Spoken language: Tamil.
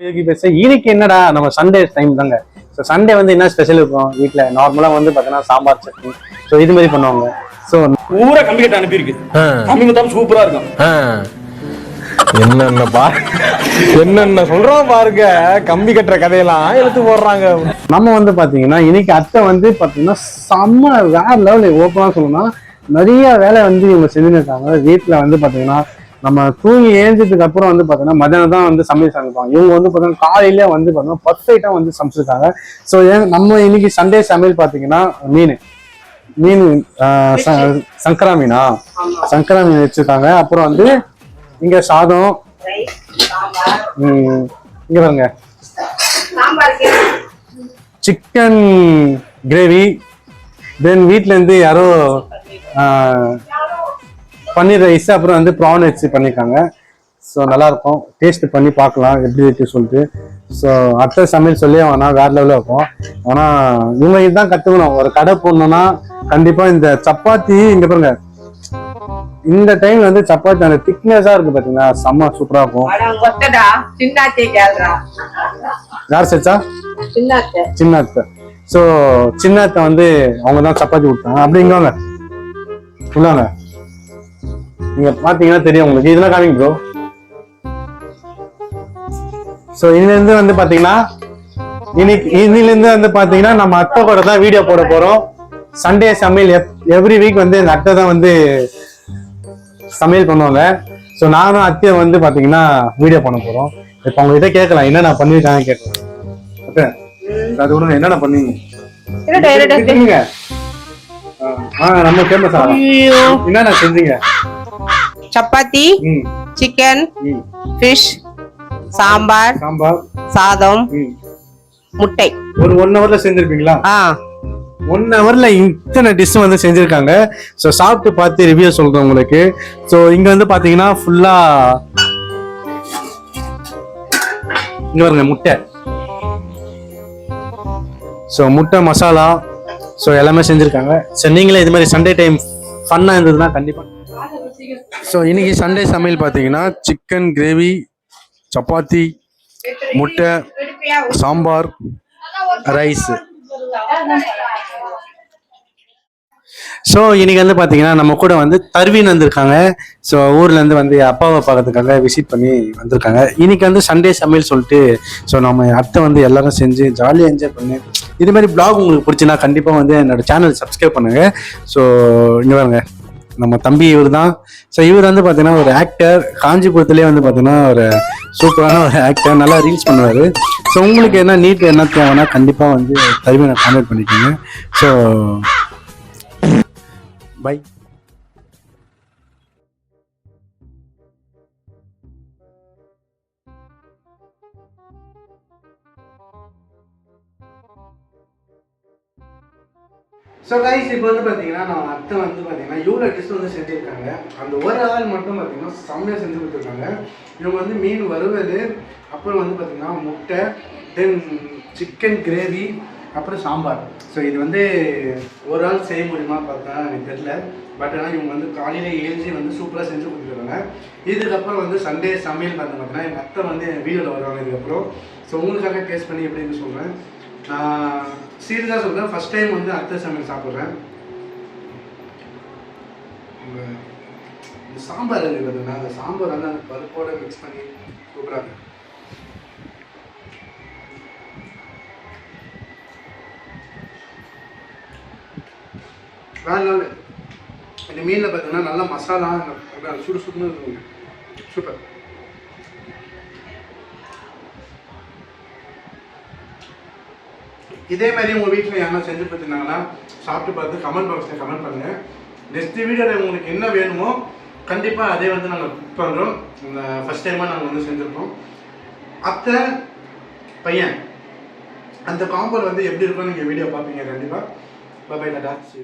இதுக்கு பேச. இன்னைக்கு என்னடா நம்ம சண்டே டைம் தாங்க. ஸோ சண்டே வந்து என்ன ஸ்பெஷல் இருக்கும்? வீட்டில் நார்மலாக வந்து பார்த்தீங்கன்னா சாம்பார் சட்னி. ஸோ இது மாதிரி பண்ணுவாங்க. ஸோ பூரா கம்பி கட்ட அனுப்பியிருக்கு. கம்பி மொத்தம் சூப்பரா இருக்கும். என்னென்ன பா என்னென்ன சொல்றோம் பாருங்க. கம்பி கட்டுற கதையெல்லாம் எடுத்து போடுறாங்க. நம்ம வந்து பார்த்தீங்கன்னா இன்னைக்கு அத்தை வந்து பார்த்தீங்கன்னா செம்ம வேற லெவல் ஓப்பனாக சொல்லணும்னா நிறைய வேலை வந்து இவங்க செஞ்சுருக்காங்க வீட்டில் வந்து பார்த்தீங்கன்னா நம்ம தூங்கி ஏஞ்சதுக்கு அப்புறம் வந்து பார்த்தீங்கன்னா மதியானம் தான் வந்து சமையல் சமைப்பாங்க. இவங்க வந்து பார்த்தீங்கன்னா காலையிலே வந்து பார்த்தீங்கன்னா பர்ஃபெக்டாக வந்து சமைச்சிருக்காங்க. ஸோ நம்ம இன்னைக்கு சண்டே சமையல் பார்த்தீங்கன்னா மீன். மீன் சங்கரா மீனா? சங்கரா மீன் வச்சிருக்காங்க. அப்புறம் வந்து இங்க சாதம். இங்க பாருங்க. Chicken gravy. தென் வீட்ல இருந்து யாரோ பன்னீர் ரைஸ் அப்புறம் வந்து ப்ரான் வச்சு பண்ணியிருக்காங்க. ஸோ நல்லா இருக்கும் டேஸ்ட் பண்ணி பார்க்கலாம் எப்படி இருக்கு சொல்லிட்டு. ஸோ அத்தை சமையல் சொல்லி வேணா வேற லெவலில் இருக்கும் ஆனால் இவங்க இதுதான் கற்றுக்கணும் ஒரு கடை போடணும்னா கண்டிப்பாக இந்த சப்பாத்தி இங்கே பாருங்க. இந்த டைம் வந்து சப்பாத்தி அந்த திக்னஸாக இருக்கு பார்த்தீங்களா செம்ம சூப்பராக இருக்கும். சின்னாத்தே யார் செச்சா சின்னாத்தே. சின்ன அத்தை ஸோ சின்ன அத்தை வந்து அவங்க தான் சப்பாத்தி கொடுத்தாங்க அப்படி இங்க வாங்க. உள்ளாங்க நீங்க பாத்தீங்கன்னா தெரியும் உங்களுக்கு. இதெல்லாம் காமிங்க ப்ரோ ஸோ இருந்து வந்து பாத்தீங்கன்னா இன்னைக்கு இன்னிலிருந்து வந்து பாத்தீங்கன்னா நம்ம அத்தை கூட தான் வீடியோ போட போறோம். சண்டே சமையல் எவ்ரி வீக் வந்து எங்க அத்தை தான் வந்து சமையல் பண்ணுவாங்க. ஸோ நானும் அத்தையை வந்து பாத்தீங்கன்னா வீடியோ பண்ண போறோம். இப்போ அவங்க இதை கேட்கலாம் என்னென்ன பண்ணிருக்காங்க கேட்கலாம். அத்தை அது ஒண்ணு என்னென்ன பண்ணீங்க? இருடா இருடா செஞ்சீங்க ஆ நம்ம ஃபேமஸ் ஆகலாம் ஐயோ. என்னென்ன செஞ்சீங்க? Chapati chicken fish sambar sambar. சாதம் முட்டை. ஒரு ஒன் ஹவர்ல செஞ்சிருப்பீங்களா? ஆ. ஒன் ஹவர்ல இத்தனை டிஷ் வந்து செஞ்சிருக்காங்க. ஸோ சாப்பிட்டு பார்த்து ரிவ்யூ சொல்றேன் உங்களுக்கு. ஸோ இங்க வந்து பாத்தீங்கன்னா ஃபுல்லா இங்க பாருங்க முட்டை. ஸோ முட்டை மசாலா. ஸோ எல்லாமே செஞ்சிருக்காங்க. ஸோ நீங்களே இது மாதிரி சண்டே டைம் ஃபன்னா இருந்ததுன்னா கண்டிப்பா ஸோ இன்னைக்கு சண்டே சமையல் பார்த்தீங்கன்னா சிக்கன் கிரேவி சப்பாத்தி முட்டை சாம்பார் ரைஸ் ஸோ இன்னைக்கு வந்து பார்த்தீங்கன்னா நம்ம கூட வந்து தர்வீன் வந்திருக்காங்க. ஸோ ஊர்லேருந்து வந்து அப்பாவை பார்க்கறதுக்காக விசிட் பண்ணி வந்திருக்காங்க. இன்னைக்கு வந்து சண்டே சமையல் சொல்லிட்டு ஸோ நம்ம அத்தை வந்து எல்லாரும் செஞ்சு ஜாலியாக என்ஜாய் பண்ணி. இது மாதிரி பிளாக் உங்களுக்கு பிடிச்சினா கண்டிப்பாக வந்து என்னோட சேனல் சப்ஸ்கிரைப் பண்ணுங்க. ஸோ இங்கே பாருங்க. நம்ம தம்பி இவர் தான் ஸோ இவர் வந்து பார்த்தீங்கன்னா ஒரு ஆக்டர் காஞ்சிபுரத்துலேயே வந்து பார்த்தீங்கன்னா ஒரு சூப்பரான ஒரு ஆக்டர் நல்லா ரீல்ஸ் பண்ணுவார். ஸோ உங்களுக்கு என்ன நீட் என்ன தேவைன்னா கண்டிப்பாக வந்து தருவினை. கான்டாக்ட் பண்ணிக்கோங்க. ஸோ பை ஸோ கைஸ் இப்போ வந்து பார்த்தீங்கன்னா நான் அத்தை வந்து பார்த்தீங்கன்னா இவ்வளோ டிஷ் வந்து செஞ்சுருக்காங்க. அந்த ஒரு ஆள் மட்டும் பார்த்தீங்கன்னா செம்மையாக செஞ்சு கொடுத்துருக்காங்க. இவங்க வந்து மீன் வறுவல் அப்புறம் வந்து பார்த்தீங்கன்னா முட்டை தென் சிக்கன் கிரேவி அப்புறம் சாம்பார். ஸோ இது வந்து ஒரு ஆள் செய்ய முடியுமா பார்த்தா எனக்கு தெரில பட் ஆனால் இவங்க வந்து காலையில் எழுஞ்சி வந்து சூப்பராக செஞ்சு கொடுத்துருக்காங்க. இதுக்கப்புறம் வந்து சண்டே சமையல் வந்து பார்த்தீங்கன்னா எங்கள் அத்தை வந்து வீடியோவில் வருவாங்க இதுக்கப்புறம். ஸோ உங்களுக்காக டேஸ்ட் பண்ணி எப்படின்னு சொல்கிறேன் நான் சீரியஸாக சொல்கிறேன் ஃபஸ்ட் டைம் வந்து அத்தை சமையல் சாப்பிட்றேன். இந்த சாம்பார் இருக்குது பார்த்தீங்கன்னா அந்த சாம்பார் வந்து அந்த பருப்போட மிக்ஸ் பண்ணி சூப்பராக இருக்கு. வேற level. இந்த மீனில் பார்த்தீங்கன்னா நல்லா மசாலா சுடு சுடுன்னு இருக்குங்க சூப்பர் இதே மாதிரி உங்கள் வீட்டில் யாரா செஞ்சு பார்த்துருந்தாங்கன்னா சாப்பிட்டு பார்த்து கமெண்ட் பாக்ஸில் கமெண்ட் பண்ணுங்கள் நெக்ஸ்ட் வீடியோவில் உங்களுக்கு என்ன வேணுமோ கண்டிப்பாக அதே வந்து நாங்கள் குக் பண்ணுறோம் இந்த ஃபஸ்ட் டைமாக நாங்கள் வந்து செஞ்சுருக்கோம் அத்தை பையன் அந்த காம்பர் வந்து எப்படி இருக்கும்னு நீங்கள் வீடியோ பார்ப்பீங்க கண்டிப்பாக பாய் டாடா. சி.